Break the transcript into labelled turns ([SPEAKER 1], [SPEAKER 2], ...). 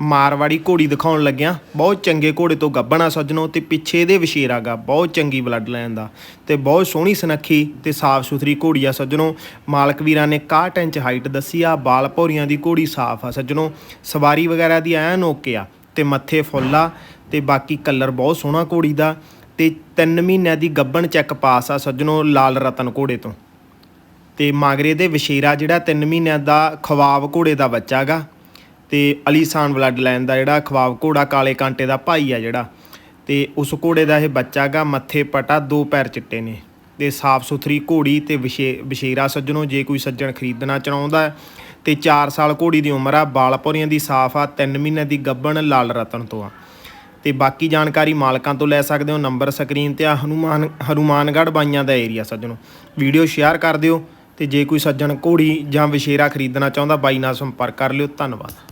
[SPEAKER 1] ਮਾਰਵਾੜੀ ਘੋੜੀ ਦਿਖਾਉਣ ਲੱਗਿਆ ਬਹੁਤ ਚੰਗੇ ਘੋੜੇ ਤੋਂ ਗੱਬਣਾ ਸੱਜਣੋ ਤੇ ਪਿੱਛੇ ਇਹਦੇ ਵਿਸ਼ੇਰਾ ਗਾ, ਬਹੁਤ ਚੰਗੀ ਬਲੱਡ ਲਾਈਨ ਦਾ ਤੇ ਬਹੁਤ ਸੋਹਣੀ ਸੁਨੱਖੀ ਤੇ ਸਾਫ਼ ਸੁਥਰੀ ਘੋੜੀ ਆ ਸੱਜਣੋ। ਮਾਲਕ ਵੀਰਾਂ ਨੇ 61 ਇੰਚ ਹਾਈਟ ਦੱਸੀ ਆ, ਬਾਲ ਭੌਰੀਆਂ ਦੀ ਘੋੜੀ ਸਾਫ਼ ਆ ਸੱਜਣੋ। ਸਵਾਰੀ ਵਗੈਰਾ ਦੀ ਐਨ ਓਕੇ ਆ ਤੇ ਮੱਥੇ ਫੁੱਲ ਆ ਤੇ ਬਾਕੀ ਕਲਰ ਬਹੁਤ ਸੋਹਣਾ ਘੋੜੀ ਦਾ ਤੇ 3 ਮਹੀਨਿਆਂ ਦੀ ਗੱਬਣ ਚੈੱਕ ਪਾਸ ਆ ਸੱਜਣੋ ਲਾਲ ਰਤਨ ਘੋੜੇ ਤੋਂ। ਤੇ ਮਾਗਰੇ ਦੇ ਵਿਸ਼ੇਰਾ ਜਿਹੜਾ 3 ਮਹੀਨਿਆਂ ਦਾ ਖਵਾਬ ਘੋੜੇ ਦਾ ਬੱਚਾ ਗਾ ਤੇ ਅਲੀਸਾਨ ਬਲੱਡ ਲਾਈਨ ਦਾ ਜਿਹੜਾ ਖਵਾਬ ਘੋੜਾ ਕਾਲੇ ਕਾਂਟੇ ਦਾ ਭਾਈ ਆ ਜਿਹੜਾ, ਤੇ ਉਸ ਘੋੜੇ ਦਾ ਇਹ ਬੱਚਾ ਗਾ, ਮੱਥੇ ਪਟਾ, ਦੋ ਪੈਰ ਚਿੱਟੇ ਨੇ। ਤੇ ਸਾਫ਼ ਸੁਥਰੀ ਘੋੜੀ ਤੇ ਵਿਸ਼ੇ, ਵਿਸ਼ੇਰਾ ਸੱਜਣੋ ਜੇ ਕੋਈ ਸੱਜਣ ਖਰੀਦਣਾ ਚਾਹੁੰਦਾ ਹੈ, ਤੇ 4 ਸਾਲ ਘੋੜੀ ਦੀ ਉਮਰ ਆ ਬਾਲ ਭੌਰੀਆਂ ਦੀ ਸਾਫ਼ ਆ 3 ਮਹੀਨਿਆਂ ਦੀ ਗੱਬਣ ਲਾਲ ਰਤਨ ਤੋਂ ਆ। ਤੇ ਬਾਕੀ ਜਾਣਕਾਰੀ ਮਾਲਕਾਂ ਤੋਂ ਲੈ ਸਕਦੇ ਹੋ, ਨੰਬਰ ਸਕਰੀਨ ਤੇ ਆ, ਹਨੂਮਾਨ, ਹਨੂਮਾਨਗੜ੍ਹ ਬਾਈਆਂ ਦਾ ਏਰੀਆ ਸੱਜਣੋ। ਵੀਡੀਓ ਸ਼ੇਅਰ ਕਰ ਦਿਓ, ਤੇ ਜੇ ਕੋਈ ਸੱਜਣ ਘੋੜੀ ਜਾਂ ਵਿਸ਼ੇਰਾ ਖਰੀਦਣਾ ਚਾਹੁੰਦਾ, ਬਾਈ ਨਾਲ ਸੰਪਰਕ ਕਰ ਲਿਓ, ਧੰਨਵਾਦ।